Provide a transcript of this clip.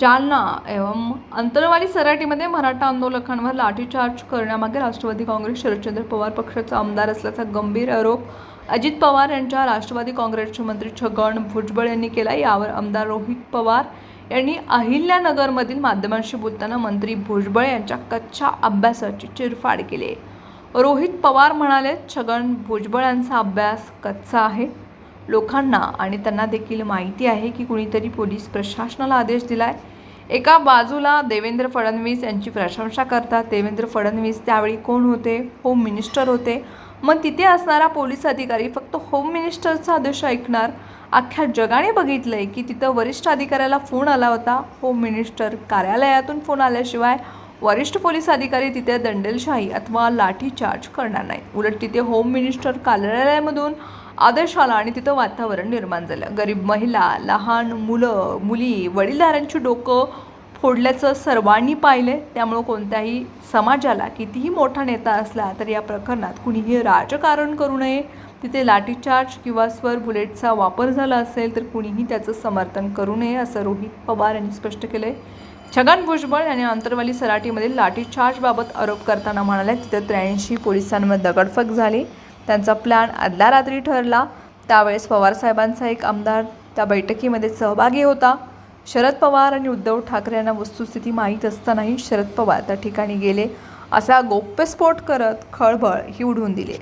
जालना एवं अंतरवाली सराटीमध्ये मराठा आंदोलकांवर लाठीचार्ज करण्यामागे राष्ट्रवादी काँग्रेस शरदचंद्र पवार पक्षाचा आमदार असल्याचा गंभीर आरोप अजित पवार यांच्या राष्ट्रवादी काँग्रेसचे मंत्री छगन भुजबळ यांनी केला. यावर आमदार रोहित पवार यांनी अहिल्यानगरमधील माध्यमांशी बोलताना मंत्री भुजबळ यांच्या कच्च्या अभ्यासाची चिरफाड केली. आहे रोहित पवार म्हणाले छगन भुजबळ यांचा अभ्यास कच्चा आहे. लोकांना आणि त्यांना देखील माहिती आहे की कुणीतरी पोलीस प्रशासनाला आदेश दिलाय. एका बाजूला देवेंद्र फडणवीस यांची प्रशंसा करतात. देवेंद्र फडणवीस त्यावेळी कोण होते? होम मिनिस्टर होते. मग तिथे असणारा पोलीस अधिकारी फक्त होम मिनिस्टरचा आदेश ऐकणार. अख्ख्या जगाने बघितलंय की तिथं वरिष्ठ अधिकाऱ्याला फोन आला होता. होम मिनिस्टर कार्यालयातून फोन आल्याशिवाय वरिष्ठ पोलीस अधिकारी तिथे दंडेलशाही अथवा लाठीचार्ज करणार नाहीत. उलट तिथे होम मिनिस्टर कार्यालयामधून आदेश आला आणि तिथं वातावरण निर्माण झालं. गरीब महिला लहान मुलं मुली वडीलधाऱ्यांची डोकं फोडल्याचं सर्वांनी पाहिलं त्यामुळं कोणत्याही समाजाला कितीही मोठा नेता असला तर या प्रकरणात कुणीही राजकारण करू नये. तिथे लाठीचार्ज किंवा स्वर बुलेटचा वापर झाला असेल तर कुणीही त्याचं समर्थन करू नये असं रोहित पवार यांनी स्पष्ट केलं आहे छगन भुजबळ यांनी अंतरवाली सराटीमधील लाठीचार्जबाबत आरोप करताना म्हणाले तिथं त्र्याऐंशी पोलिसांमध्ये दगडफेक झाली. त्यांचा प्लॅन आदल्या रात्री ठरला. त्यावेळेस पवारसाहेबांचा एक आमदार त्या बैठकीमध्ये सहभागी होता. शरद पवार आणि उद्धव ठाकरे यांना वस्तुस्थिती माहीत असतानाही शरद पवार त्या ठिकाणी गेले. असा गोप्यस्फोट करत खळबळ ही उडवून दिली.